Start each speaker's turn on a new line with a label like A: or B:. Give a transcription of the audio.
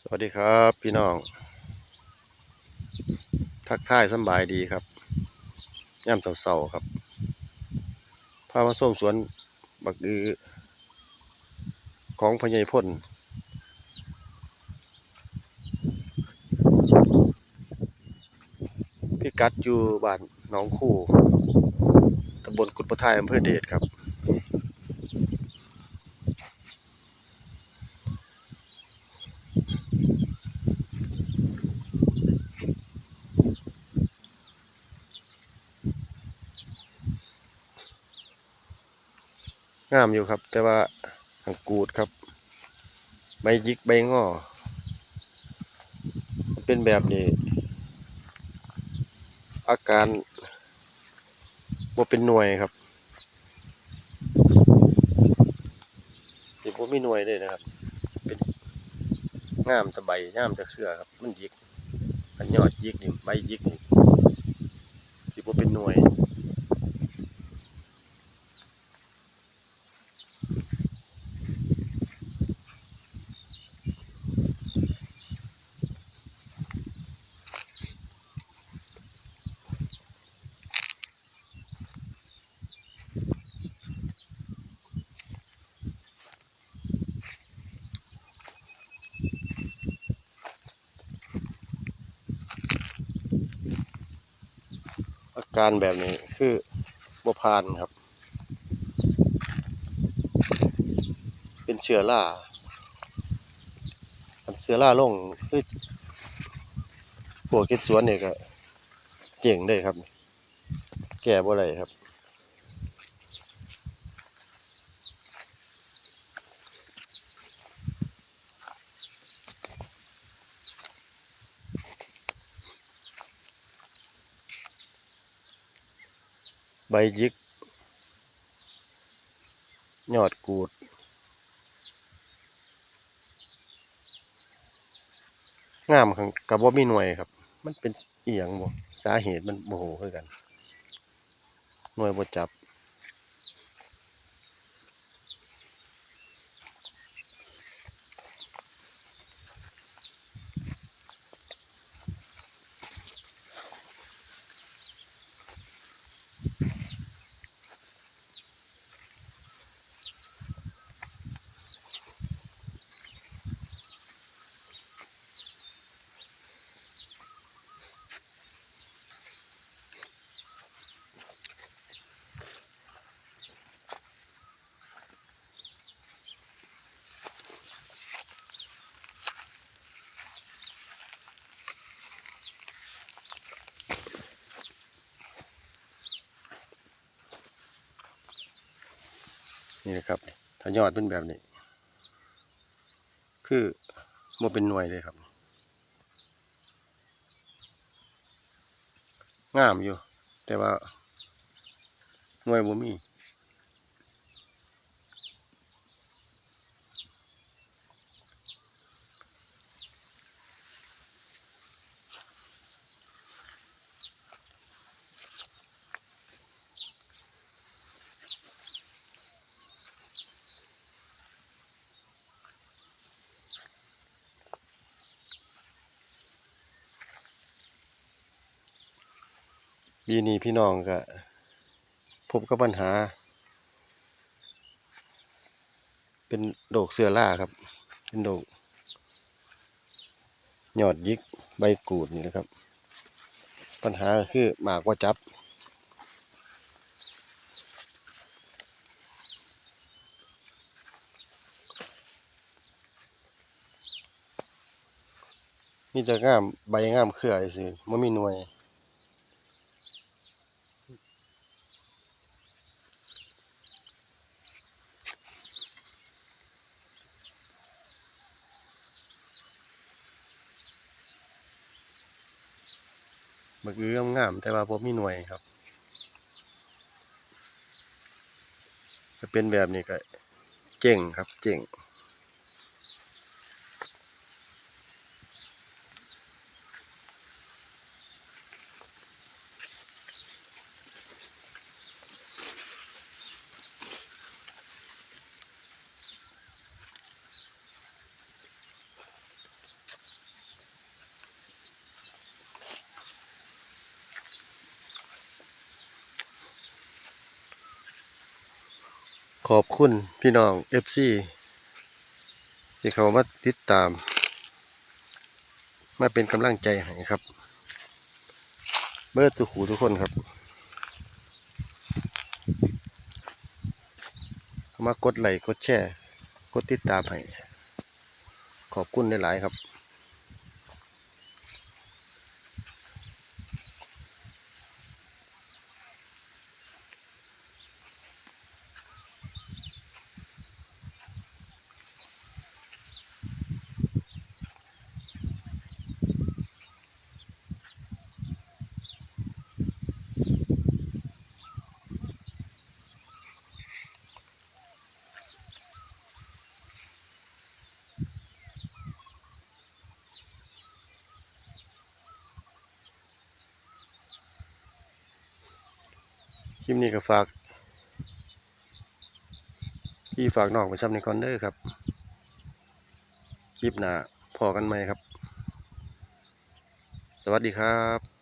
A: สวัสดีครับพี่น้อง ทักทายสบายดีครับย่ำเสาๆครับพามาส้มสวนบักอือของพญายพ่นพี่กัดอยู่บ้านหน้องคู่ตำบลกุดประทายอำเภอเดชครับ งามอยู่ครับ แต่ว่าทางกูดครับ ใบยิกใบงอ เป็นแบบนี้ อาการบ่เป็นหน่วยครับสิบ่มีหน่วยเลยนะครับ เป็นงามต่ใบงามต่เครือครับ มันยิกอันยอดยิกนี่ใบยิกนี่สิบ่เป็นหน่วย อา การแบบนี้คือบ่ผ่านครับ เป็นเชื้อราอันเชื้อราลงคือพวกเก็ดสวนเนี่ยก็เจ๋งเลยครับ แก้บ่ได้ครับใบยิกยอดกูด งามครับกับบ่มีหน่วยครับ มันเป็นเอียงบ่สาเหตุมันบ่ฮู้คือกัน หน่วยบ่จับ นี่นะครับถ้ายอดเป็นแบบนี้ คือมันเป็นหน่วยเลยครับ งามอยู่ แต่ว่าหน่วยบ่มี ปีนี้พี่น้องก็พบกับปัญหา เป็นโรคเสือราครับ เป็นโรคยอดยิกใบกูดนี่นะครับ ปัญหาคือหมากว่าจับมีแต่งามใบงามเครือสิบ่มีหน่วย บักอืองามๆแต่ว่าบ่มีหน่วยครับจะเป็นแบบนี้ก็เจ๋งครับเจ๋ง ขอบคุณพี่น้อง FC ที่เขามาติดตาม มาเป็นกำลังใจให้ครับ เบิร์ดทุกหูทุกคนครับ มากดไลค์กดแชร์ กดติดตามให้ ขอบคุณหลายๆครับ ลิปนี้ก็ฝาก พี่ฝากน้องไปซ้ำในคอนเดอร์ครับ คลิปหน้าพอกันไหมครับ สวัสดีครับ